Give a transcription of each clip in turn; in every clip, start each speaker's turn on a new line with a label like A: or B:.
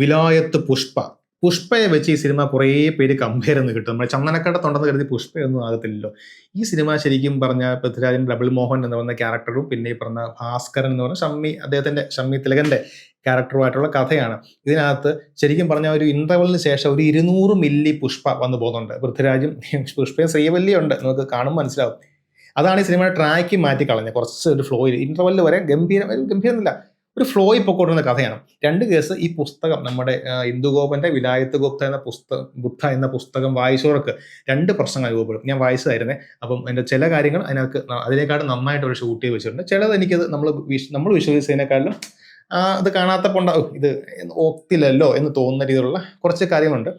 A: വിലായത്ത് പുഷ്പ. പുഷ്പയെ വെച്ച് ഈ സിനിമ കുറേ പേര് കമ്പയർ എന്ന് കിട്ടും. നമ്മൾ ചന്ദനക്കടത്തുണ്ടെന്ന് കരുതി പുഷ്പയൊന്നും ആകത്തില്ലല്ലോ. ഈ സിനിമ ശരിക്കും പറഞ്ഞ പൃഥ്വിരാജൻ ഡബിൾ മോഹൻ എന്ന് പറഞ്ഞ ക്യാരക്ടറും പിന്നെ ഈ പറഞ്ഞ ഭാസ്കരൻ എന്ന് പറഞ്ഞ ഷമ്മി അദ്ദേഹത്തിന്റെ ഷമ്മി തിലകന്റെ ക്യാരക്ടറുമായിട്ടുള്ള കഥയാണ്. ഇതിനകത്ത് ശരിക്കും പറഞ്ഞ ഒരു ഇന്റർവലിന് ശേഷം ഒരു ഇരുന്നൂറ് മില്ലി പുഷ്പ വന്നു പോകുന്നുണ്ട്. പൃഥ്വിരാജും പുഷ്പയും ശ്രീവല്ലിയും ഉണ്ട് നമുക്ക് കാണുമ്പോൾ മനസ്സിലാവും. അതാണ് ഈ സിനിമയുടെ ട്രാക്ക് മാറ്റി കളഞ്ഞത് കുറച്ച് ഒരു ഫ്ലോയിൽ ഇന്റർവെല്ലിൽ വരെ ഗംഭീരം ഗംഭീരമില്ല ഒരു ഫ്ലോയിൽ പൊക്കോട്ടുന്ന കഥയാണ്. രണ്ട് കേസ് ഈ പുസ്തകം നമ്മുടെ ഇന്ദുഗോപന്റെ വിലായത്ത് ഗുപ്ത എന്ന പുസ്തകം ബുദ്ധ എന്ന പുസ്തകം വായിച്ചവർക്ക് രണ്ട് പ്രശ്നങ്ങൾ അനുഭവപ്പെടും ഞാൻ വായിച്ചതായിരുന്നേ. അപ്പം എന്റെ ചില കാര്യങ്ങൾ അതിനകത്ത് അതിനേക്കാളും നന്നായിട്ട് ഒരു ഷൂട്ട് ചെയ്ത് വെച്ചിട്ടുണ്ട്. ചിലത് എനിക്കത് നമ്മൾ നമ്മൾ വിശ്വസിച്ചതിനേക്കാളും അത് കാണാത്ത ഉണ്ടാവും ഇത് ഒത്തില്ലല്ലോ എന്ന് തോന്നുന്ന രീതിയിലുള്ള കുറച്ച് കാര്യങ്ങളുണ്ട്.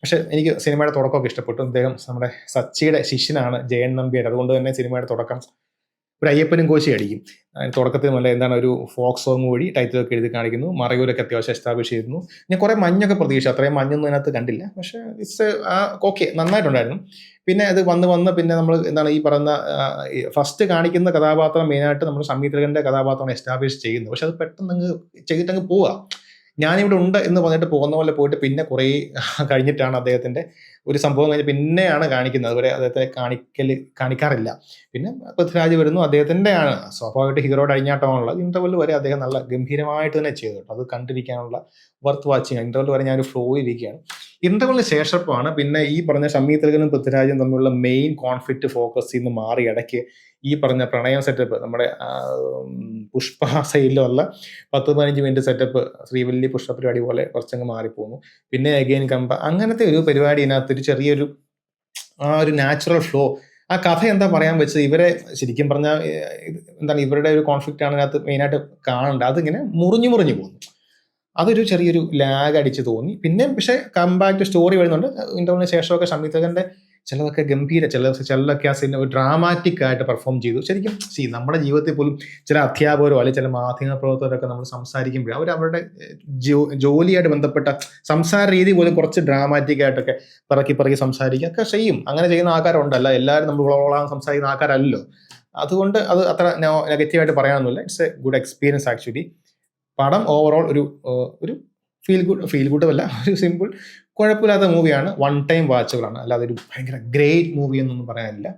A: പക്ഷെ എനിക്ക് സിനിമയുടെ തുടക്കമൊക്കെ ഇഷ്ടപ്പെട്ടു. അദ്ദേഹം നമ്മുടെ സച്ചിയുടെ ശിഷ്യനാണ് ജയൻ നമ്പ്യാർ അതുകൊണ്ട് തന്നെ സിനിമയുടെ തുടക്കം ഒരു അയ്യപ്പനും കോശി അടിക്കും. അതിന് തുടക്കത്തിൽ നല്ല എന്താണ് ഒരു ഫോക്ക് സോങ് വഴി ടൈറ്റിലൊക്കെ എഴുതി കാണിക്കുന്നു. മറയൂരൊക്കെ അത്യാവശ്യം എസ്റ്റാബ്ലിഷ് ചെയ്യുന്നു ഞാൻ കുറേ മഞ്ഞൊക്കെ പ്രതീക്ഷിച്ചു. അത്രയും മഞ്ഞൊന്നും അതിനകത്ത് കണ്ടില്ല. പക്ഷേ ഇറ്റ്സ് ഓക്കെ നന്നായിട്ടുണ്ടായിരുന്നു. പിന്നെ അത് വന്ന് വന്ന് പിന്നെ നമ്മൾ എന്താണ് ഈ പറയുന്ന ഫസ്റ്റ് കാണിക്കുന്ന കഥാപാത്രം മെയിനായിട്ട് നമ്മൾ സംഗീതകന്റെ കഥാപാത്രമാണ് എസ്റ്റാബ്ലിഷ് ചെയ്യുന്നു പക്ഷെ അത് പെട്ടെന്ന് അങ്ങ് ചെയ്തിട്ടങ്ങ് പോവുക. ഞാനിവിടെ ഉണ്ട് എന്ന് പറഞ്ഞിട്ട് പോകുന്ന പോലെ പോയിട്ട് പിന്നെ കുറേ കഴിഞ്ഞിട്ടാണ് അദ്ദേഹത്തിന്റെ ഒരു സംഭവം കഴിഞ്ഞ് പിന്നെയാണ് കാണിക്കുന്നത്. അതുവരെ അദ്ദേഹത്തെ കാണിക്കൽ കാണിക്കാറില്ല. പിന്നെ പൃഥ്വിരാജ് വരുന്നു അദ്ദേഹത്തിന്റെ ആണ് സ്വാഭാവികമായിട്ട് ഹീറോയുടെ അഴിഞ്ഞാട്ടമാണുള്ളത് ഇന്റർവെൽ വരെ അദ്ദേഹം നല്ല ഗംഭീരമായിട്ട് തന്നെ ചെയ്തു കേട്ടോ. അത് കണ്ടിരിക്കാനുള്ള വർത്ത് വാച്ചിങ് ഇന്റർവെൽ വരെ ഞാനൊരു ഫ്ലോയിൽ ഇന്റർവെലിന് ശേഷമാണ് പിന്നെ ഈ പറഞ്ഞ ഷമ്മി തിലകനും പൃഥ്വിരാജും തമ്മിലുള്ള മെയിൻ കോൺഫ്ലിക്റ്റ് ഫോക്കസ് ചെയ്യുന്ന മാറി ഇടയ്ക്ക് ഈ പറഞ്ഞ പ്രണയം സെറ്റപ്പ് നമ്മുടെ പുഷ്പ സൈഡിലുള്ള പത്ത് പതിനഞ്ച് മിനിറ്റ് സെറ്റപ്പ് ശ്രീവല്ലി പുഷ്പ പരിപാടി പോലെ കുറച്ചങ്ങ് മാറിപ്പോകുന്നു പിന്നെ അഗെയിൻ കമ്പ അങ്ങനത്തെ ഒരു പരിപാടി ഒരു ചെറിയൊരു ആ ഒരു നാച്ചുറൽ ഫ്ലോ ആ കഥ എന്താ പറയാൻ വെച്ചത്? ഇവരെ ശരിക്കും പറഞ്ഞാൽ എന്താണ് ഇവരുടെ ഒരു കോൺഫ്ലിക്റ്റ് ആണ് അതിനകത്ത് മെയിനായിട്ട് കാണേണ്ടത് അതിങ്ങനെ മുറിഞ്ഞു മുറിഞ്ഞു പോകുന്നു അതൊരു ചെറിയൊരു ലാഗ് അടിച്ച് തോന്നി. പിന്നെ പക്ഷേ കമ്പാക്ട് സ്റ്റോറി വരുന്നുണ്ട്. ഇന്റർവ്യൂവിന് ശേഷമൊക്കെ സംഗീതകന്റെ ചിലതൊക്കെ ഗംഭീര ചില ചിലതൊക്കെ ആ സിനിമ ഡ്രാമാറ്റിക് ആയിട്ട് പെർഫോം ചെയ്തു. ശരിക്കും സി നമ്മുടെ ജീവിതത്തിൽ പോലും ചില അധ്യാപകരോ അല്ലെങ്കിൽ ചില മാധ്യമ പ്രവർത്തകരൊക്കെ നമ്മൾ സംസാരിക്കുമ്പോൾ അവർ അവരുടെ ജോലിയായിട്ട് ബന്ധപ്പെട്ട സംസാര രീതി പോലും കുറച്ച് ഡ്രാമാറ്റിക് ആയിട്ടൊക്കെ പിറക്കി പിറക്കി സംസാരിക്കുക ഒക്കെ ചെയ്യും. അങ്ങനെ ചെയ്യുന്ന ആൾക്കാരുണ്ടല്ല. എല്ലാവരും നമ്മൾ ഉളവളാൻ സംസാരിക്കുന്ന ആൾക്കാരല്ലോ. അതുകൊണ്ട് അത് അത്ര നെഗറ്റീവായിട്ട് പറയാനൊന്നുമില്ല. It's a good experience actually പടം ഓവറോൾ ഒരു ഒരു ഫീൽ ഗുഡ് ഫീൽ ഗുഡ് അല്ല ഒരു സിമ്പിൾ കുഴപ്പമില്ലാത്ത മൂവിയാണ് വൺ ടൈം വാച്ചബിളാണ് അല്ലാതെ ഒരു ഭയങ്കര ഗ്രേറ്റ് മൂവി എന്നൊന്നും പറയാനില്ല.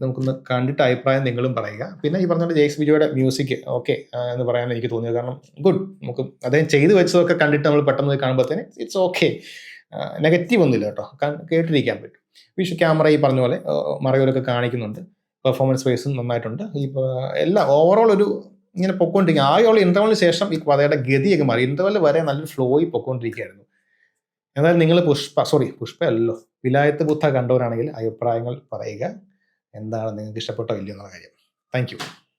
A: നമുക്കൊന്ന് കണ്ടിട്ട് അഭിപ്രായം നിങ്ങളും പറയുക. പിന്നെ ഈ പറഞ്ഞ ജെയ്സ് ബിജോയുടെ മ്യൂസിക് ഓക്കെ എന്ന് പറയാൻ എനിക്ക് തോന്നിയത്. കാരണം ഗുഡ് നമുക്ക് അദ്ദേഹം ചെയ്തു വെച്ചതൊക്കെ കണ്ടിട്ട് നമ്മൾ പെട്ടെന്ന് പോയി കാണുമ്പോഴത്തേന് ഇറ്റ്സ് ഓക്കെ നെഗറ്റീവ് ഒന്നുമില്ല കേട്ടോ. കേട്ടിരിക്കാൻ പറ്റും. വിഷു ക്യാമറ ഈ പറഞ്ഞ പോലെ മറയൂരൊക്കെ കാണിക്കുന്നുണ്ട്. പെർഫോമൻസ് വൈസും നന്നായിട്ടുണ്ട്. ഈ എല്ലാം ഓവറോൾ ഒരു ഇങ്ങനെ പൊക്കോണ്ടിരിക്കുക ആയുള്ള ഇന്റർവലിന് ശേഷം ഈ കഥയുടെ ഗതിയൊക്കെ മാറി. ഇന്റർവൽ വരെ നല്ലൊരു ഫ്ലോയിൽ പൊക്കോണ്ടിരിക്കുകയായിരുന്നു എന്നാലും നിങ്ങൾ പുഷ്പ സോറി പുഷ്പ അല്ലല്ലോ വിലായത്ത് ബുദ്ധ കണ്ടവരാണെങ്കിൽ അഭിപ്രായങ്ങൾ പറയുക. എന്താണ് നിങ്ങൾക്ക് ഇഷ്ടപ്പെട്ടോ ഇല്ലയോ എന്നുള്ള കാര്യം. താങ്ക്